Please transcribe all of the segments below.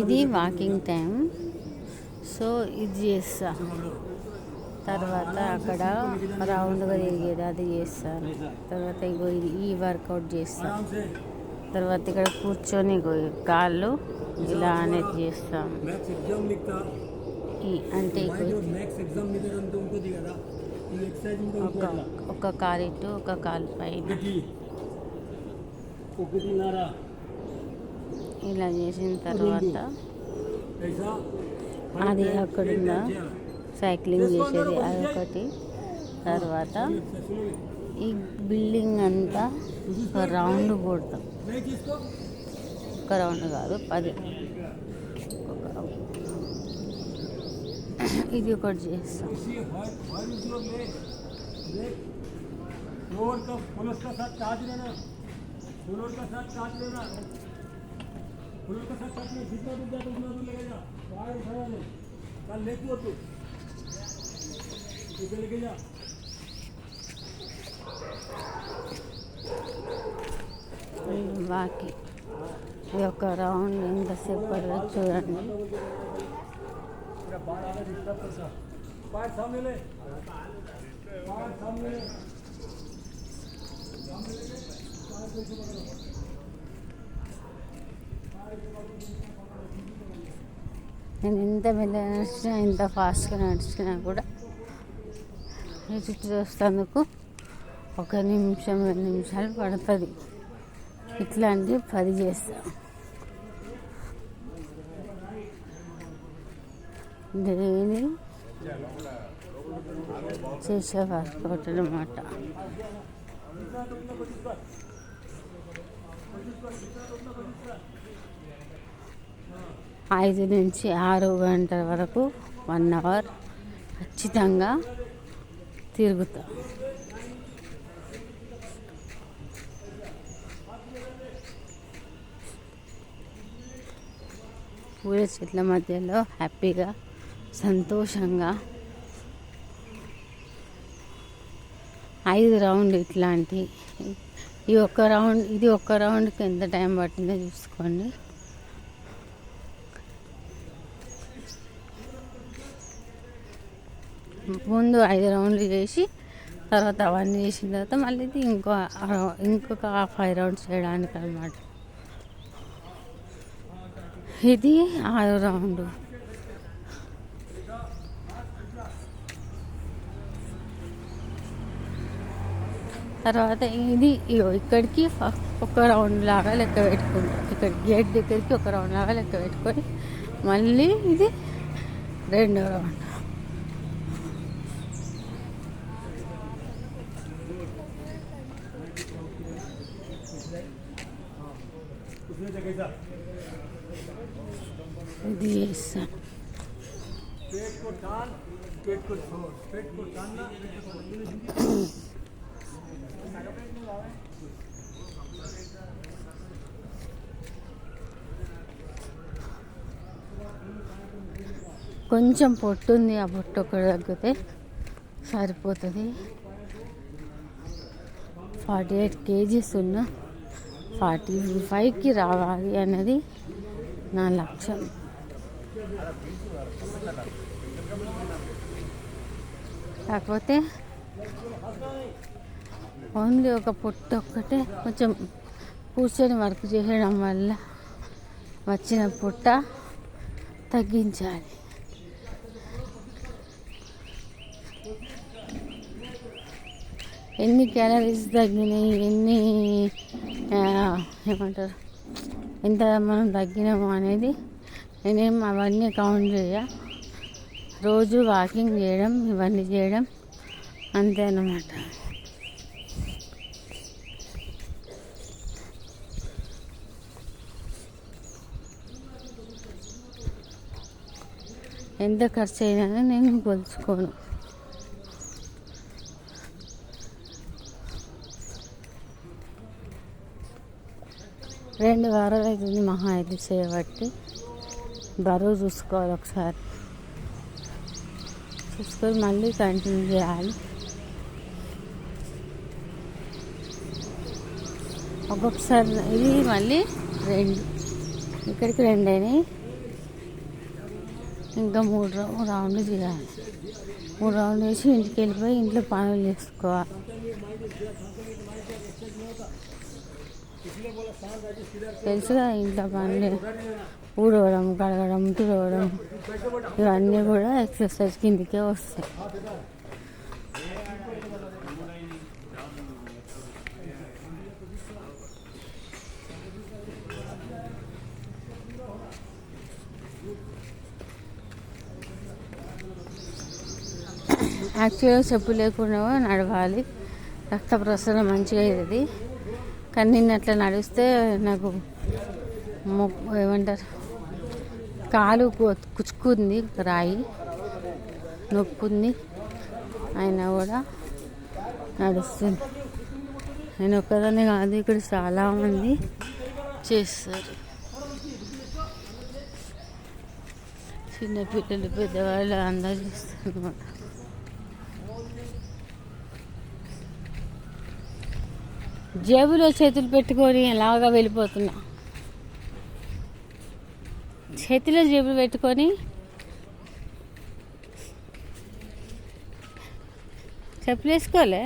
ఇది walking time so ఇది చేస్తా. తర్వాత అక్కడ రౌండ్గా తిరిగేది అది చేస్తాను తర్వాత ఇగో ఈ వర్కౌట్ చేస్తాను తర్వాత ఇక్కడ కూర్చొని కాళ్ళు ఇలా అనేది చేస్తాం. అంటే ఒక ఒక కాలు ఇటు ఒక కాలు పైన. ఇలా చేసిన తర్వాత ऐसा అది అక్కడ ఉందా సైక్లింగ్ చేసేది అదొకటి తర్వాత ఈ బిల్డింగ్ అంతా ఒక రౌండ్ కొడతాం मैं किसको ఒక రౌండ్ కాదు పది ఒక రౌండ్. ఇది ఒకటి చేస్తాం इसी हर हर is your leg leg floor का फ्लोर का साथ चार्ज लेना फ्लोर का साथ चार्ज लेना వాకి యొక్క రౌండ్ ఎంత సేపు చూడండి పాట నేను ఎంత మెల్లగా నడిచినా ఎంత ఫాస్ట్గా నడిచినా కూడా ఈ చుట్టూ చూస్తేందుకు ఒక నిమిషం రెండు నిమిషాలు పడుతుంది. ఇట్లాంటివి పది చేస్తాం. డైలీ చేసే వర్కౌట్ అనమాట ఐదు నుంచి ఆరు గంటల వరకు వన్ అవర్ ఖచ్చితంగా తిరుగుతా. పూల చెట్ల మధ్యలో హ్యాపీగా సంతోషంగా ఐదు రౌండ్ ఇట్లాంటి ఈ ఒక్క రౌండ్ ఇది ఒక్క రౌండ్కి ఎంత టైం పట్టిందో చూసుకోండి. ముందు ఐదు రౌండ్లు చేసి తర్వాత అవన్నీ చేసిన తర్వాత మళ్ళీ ఇది ఇంకో ఇంకొక ఇంకొక ఫైవ్ రౌండ్స్ చేయడానికి అనమాట ఇది ఆరు రౌండ్. తర్వాత ఇది ఇక్కడికి ఒక రౌండ్ లాగా లెక్క పెట్టుకుంటాం. ఇక్కడ గేట్ దగ్గరికి ఒక రౌండ్ లాగా లెక్క పెట్టుకొని మళ్ళీ ఇది రెండో రౌండ్. చేస్తాను కొంచెం పొట్టు ఉంది ఆ పొట్టు ఒక తగ్గితే సరిపోతుంది. ఫార్టీ ఎయిట్ కేజీస్ ఉన్న ఫార్టీ ఫైవ్కి రావాలి అనేది నా లక్ష్యం. కాకపోతే ఓన్లీ ఒక పొట్టు ఒక్కటే కొంచెం కూర్చొని వర్క్ చేయడం వల్ల వచ్చిన పొట్ట తగ్గించాలి. ఎన్ని క్యాలరీస్ తగ్గినాయి ఎన్ని ఏమంటారు ఎంత మనం తగ్గినాము అనేది నేనేం అవన్నీ కౌంట్ చేయ? రోజు వాకింగ్ చేయడం ఇవన్నీ చేయడం అంతే అన్నమాట ఎంత ఖర్చు అయినా నేను కొలుచుకోను. రెండు వారాలు అవుతుంది మహా అయితే చేయబట్టి బరువు చూసుకోవాలి ఒకసారి. చూసుకొని మళ్ళీ కంటిన్యూ చేయాలి. ఒక్కొక్కసారి ఇది మళ్ళీ రెండు. ఇక్కడికి రెండు అయినాయి. ఇంకా మూడు రౌ- రౌండ్లు చేయాలి. మూడు రౌండ్లు వేసి ఇంటికి వెళ్ళిపోయి ఇంట్లో పనులు చేసుకోవాలి. తెలుసుగా ఇంట్లో పనులు. ఊడవడం కడగడం తుడవడం ఇవన్నీ కూడా ఎక్సర్సైజ్ కిందకే వస్తాయి. యాక్చువల్గా చెప్పు లేకుండా నడవాలి. రక్త ప్రసరణ మంచిగా అయ్యేది. కానీ నిన్న అట్లా నడిస్తే నాకు ఏమంటారు కాలు కు- కుచ్చుకుంది రాయి నొప్పుంది. అయినా కూడా నడుస్తుంది. నేను ఒక్కదాన్ని కాదు ఇక్కడ చాలామంది చేస్తారు. చిన్నపిల్లలు పెద్దవాళ్ళు అందరూ చేస్తారు జేబులో చేతులు పెట్టుకొని ఎలాగా వెళ్ళిపోతున్నా. చేతిలో జేబులు పెట్టుకొని చెప్పులు వేసుకోలే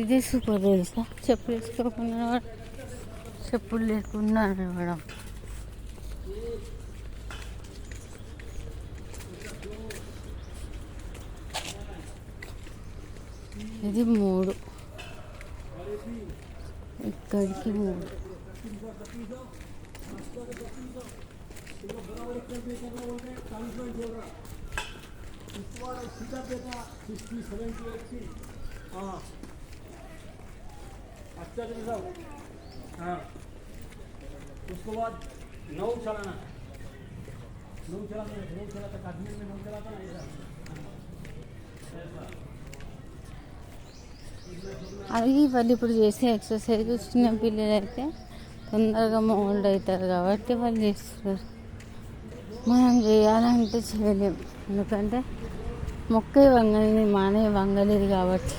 ఇది సూపర్ తెలుసా? చెప్పులు వేసుకోకుండా చెప్పులు లేకుండా నడవడం ఇది మూడు. ఇక్కడికి మూడు. ఇవాళ సీతాపేట సిక్స్టీ अच्छा तो साहब हाँ उसके बाद नौ चलाना नौ चलाना नौ चलाता कश्मीर में नौ चलाता ना ऐसा ऐसा అది వాళ్ళు ఇప్పుడు చేసే ఎక్సర్సైజ్ చిన్న పిల్లలు అయితే తొందరగా మోల్డ్ అవుతారు కాబట్టి వాళ్ళు చేస్తారు మనం చేయాలంటే చేయలేం ఎందుకంటే మొక్కే వంగని మానే వంగలేదు కాబట్టి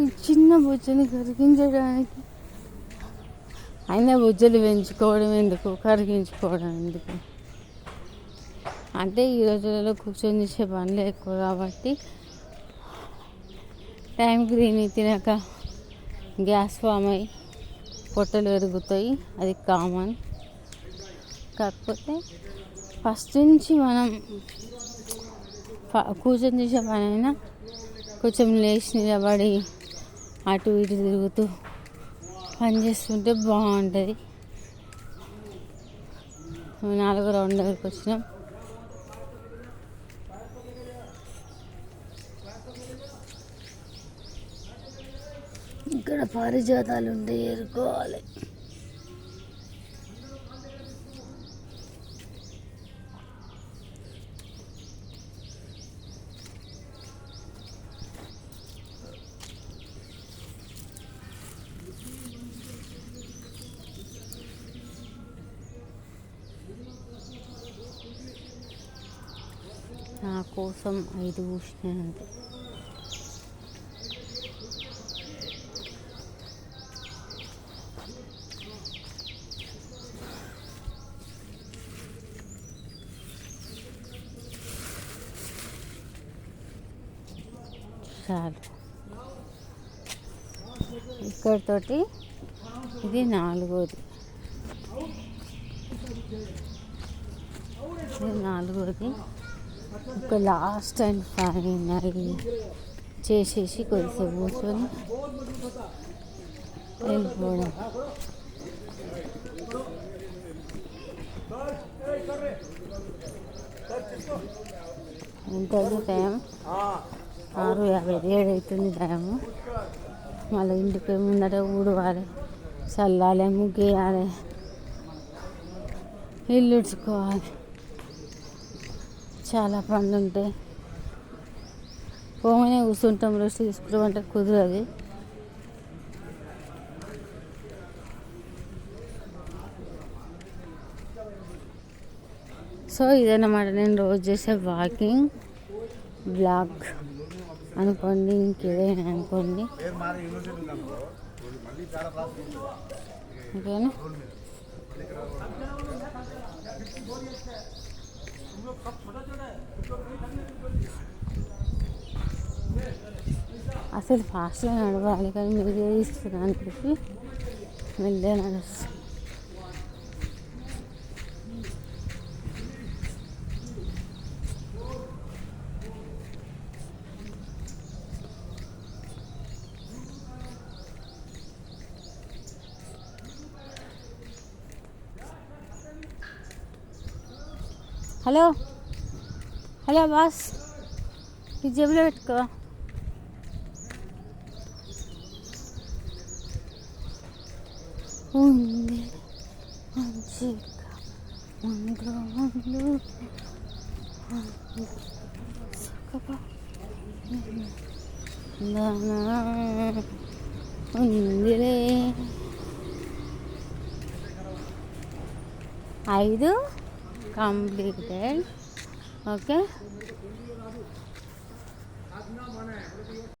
ఈ చిన్న బుజ్జని కరిగించడానికి. అయినా బుజ్జలు పెంచుకోవడం ఎందుకు? కరిగించుకోవడం ఎందుకు? అంటే ఈ రోజులలో కూర్చొని చేసే పనులు ఎక్కువ కాబట్టి టైంకి గ్రీన్ తినక గ్యాస్ ఫామ్ అయ్యి పొట్టలు పెరుగుతాయి. అది కామన్. కాకపోతే ఫస్ట్ నుంచి మనం కూర్చొని చేసే పని అయినా కొంచెం లేచి నిలబడి అటు ఇటు తిరుగుతూ పని చేస్తుంటే బాగుంటుంది. నాలుగు రౌండ్ దగ్గరికి వచ్చినాం. ఇక్కడ పారిజాతాలు ఉంటే ఏరుకోవాలి. నా కోసం ఐదు పూసినాయంటే చాలు. ఇక్కడితోటి ఇది నాలుగోది. ఇది నాలుగోది. ఒక లాస్ట్ అండ్ ఫైనల్ చేసేసి కొద్దిసేపు కూర్చొని వెళ్ళిపోవడం ఎంత టైం? ఆరు యాభై ఏడు అవుతుంది టైము మళ్ళీ ఇంటికి ముందట ఊడవాలి చల్లాలి ముగ్గేయాలి ఇల్లు ఉడుచుకోవాలి. చాలా పనులు ఉంటాయి పోగానే కూర్చుంటాం రెస్ట్ తీసుకుంటామంటే కుదరదు. సో ఇదన్నమాట నేను రోజు చేసే వాకింగ్ బ్లాగ్. అనుకోండి ఇంకేదైనా అనుకోండి. ఓకేనా? అసలు ఫాస్ట్గా నడవాలి కానీ మీరు ఇస్తున్నా అని చెప్పి మెల్లగా నడుస్తాను హలో హలో బాస్ ఈ జేబులో పెట్టుకో ఐదు కంప్లీటెడ్ ఓకే